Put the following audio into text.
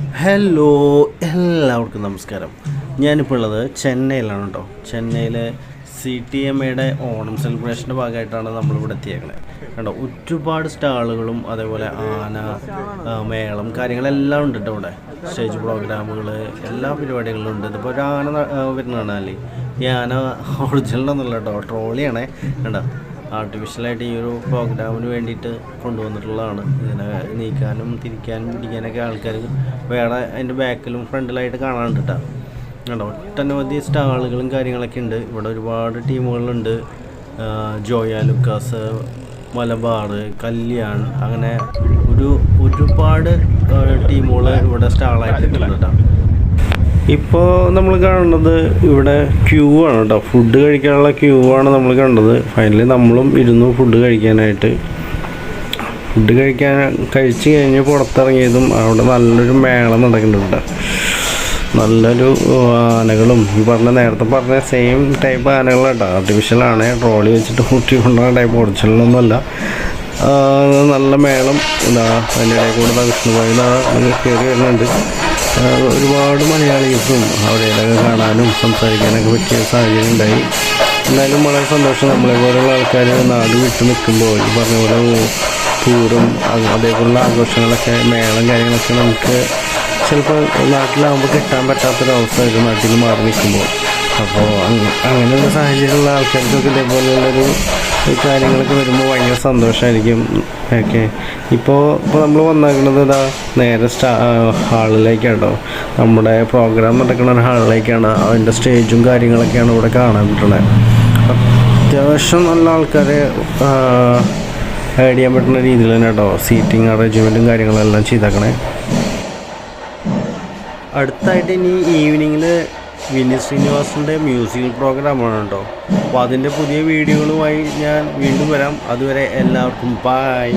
Hello എല്ലാവർക്കും നമസ്കാരം. ഞാനിപ്പോൾ ഉള്ളത് ചെന്നൈയിലാണ് കേട്ടോ ചെന്നൈയിലെ സി ടി എം എയുടെ ഓണം സെലിബ്രേഷന്റെ ഭാഗമായിട്ടാണ് നമ്മളിവിടെ എത്തിയേക്കുന്നത് കണ്ടോ ഒരുപാട് സ്റ്റാളുകളും അതേപോലെ ആന മേളം കാര്യങ്ങളെല്ലാം ഉണ്ട് കേട്ടോ ഇവിടെ. സ്റ്റേജ് പ്രോഗ്രാമുകൾ എല്ലാ പരിപാടികളും ഉണ്ട്. ഇതിപ്പോൾ ഒരു ആന വരുന്നതാണ് അല്ലേ? ഈ ആന ഒറിജിനൽ ഒന്നുമല്ല കേട്ടോ ട്രോളിയാണേ കണ്ടോ ആർട്ടിഫിഷ്യലായിട്ട് ഈ ഒരു പ്രോഗ്രാമിന് വേണ്ടിയിട്ട് കൊണ്ടുവന്നിട്ടുള്ളതാണ്. ഇതിനെ നീക്കാനും തിരിക്കാനും പിടിക്കാനൊക്കെ ആൾക്കാർ വേറെ അതിന്റെ ബാക്കിലും ഫ്രണ്ടിലായിട്ട് കാണാനുണ്ട് കേട്ടോ ഒട്ടനവധി സ്റ്റാളുകളും കാര്യങ്ങളൊക്കെ ഉണ്ട്. ഇവിടെ ഒരുപാട് ടീമുകളുണ്ട് ജോയ ലുക്കാസ് മലബാർ കല്യാൺ അങ്ങനെ ഒരു ഒരുപാട് ടീമുകൾ ഇവിടെ സ്റ്റാളായിട്ട് കേട്ടോ. ഇപ്പോൾ നമ്മൾ കാണുന്നത് ഇവിടെ ക്യൂ ആണ് കേട്ടോ ഫുഡ് കഴിക്കാനുള്ള ക്യൂ ആണ് നമ്മൾ കണ്ടത്. ഫൈനലി നമ്മളും ഇരുന്നു ഫുഡ് കഴിക്കാനായിട്ട്. ഫുഡ് കഴിക്കാൻ കഴിച്ച് കഴിഞ്ഞ് പുറത്തിറങ്ങിയതും അവിടെ നല്ലൊരു മേളം നടക്കുന്നുണ്ട്. നല്ലൊരു ആനകളും. ഈ പറഞ്ഞ നേരത്തെ പറഞ്ഞ സെയിം ടൈപ്പ് ആനകളാട്ടോ. ആർട്ടിഫിഷ്യലാണ് ട്രോളി വെച്ചിട്ട് കൂട്ടി കൊണ്ടുപോകുന്ന ടൈപ്പ് ഒറിജിനലൊന്നുമല്ല നല്ല മേളം. എന്താ അതിന്റെ ഇടയിൽ കൂടെ വിഷ്ണുഭായി കയറി വരുന്നുണ്ട്. ഒരുപാട് മലയാളീസും അവിടെയൊക്കെ കാണാനും സംസാരിക്കാനൊക്കെ പറ്റിയ സാഹചര്യം ഉണ്ടായി എന്നാലും വളരെ സന്തോഷം നമ്മളെ പോലെയുള്ള ആൾക്കാർ നാട് വിട്ട് നിൽക്കുമ്പോൾ ഈ പറഞ്ഞ പോലെ ടൂറും അത് അതേപോലുള്ള ആഘോഷങ്ങളൊക്കെ മേളം കാര്യങ്ങളൊക്കെ നമുക്ക് ചിലപ്പോൾ നാട്ടിലാകുമ്പോൾ കിട്ടാൻ പറ്റാത്തൊരവസ്ഥ ഒരു നാട്ടിൽ മാറി നിൽക്കുമ്പോൾ. അപ്പോൾ അങ്ങനെയുള്ള സാഹചര്യമുള്ള ആൾക്കാർക്കൊക്കെ ഇതേപോലെയുള്ളൊരു കാര്യങ്ങളൊക്കെ വരുമ്പോൾ ഭയങ്കര സന്തോഷമായിരിക്കും ഓക്കെ. ഇപ്പോൾ ഇപ്പോൾ നമ്മൾ വന്നേക്കുന്നത് ഇതാ നേരെ സ്റ്റാ ഹാളിലേക്കാട്ടോ. നമ്മുടെ പ്രോഗ്രാം നടക്കുന്ന ഒരു ഹാളിലേക്കാണ്. അതിന്റെ സ്റ്റേജും കാര്യങ്ങളൊക്കെയാണ് ഇവിടെ കാണാൻ പറ്റുന്നത്. അത്യാവശ്യം നല്ല ആൾക്കാരെ ആഡ് ചെയ്യാൻ പറ്റുന്ന രീതിയിൽ തന്നെ കേട്ടോ. സീറ്റിംഗ് അറേഞ്ച്മെന്റും കാര്യങ്ങളെല്ലാം ചെയ്തേക്കണേ. അടുത്തായിട്ട് ഇനി ഈവനിങ്ങിൽ വിനീത് ശ്രീനിവാസിന്റെ മ്യൂസിക്കൽ പ്രോഗ്രാമാണ് കേട്ടോ അപ്പോൾ അതിന്റെ പുതിയ വീഡിയോകളുമായി ഞാൻ വീണ്ടും വരാം. അതുവരെ എല്ലാവർക്കും ബായ്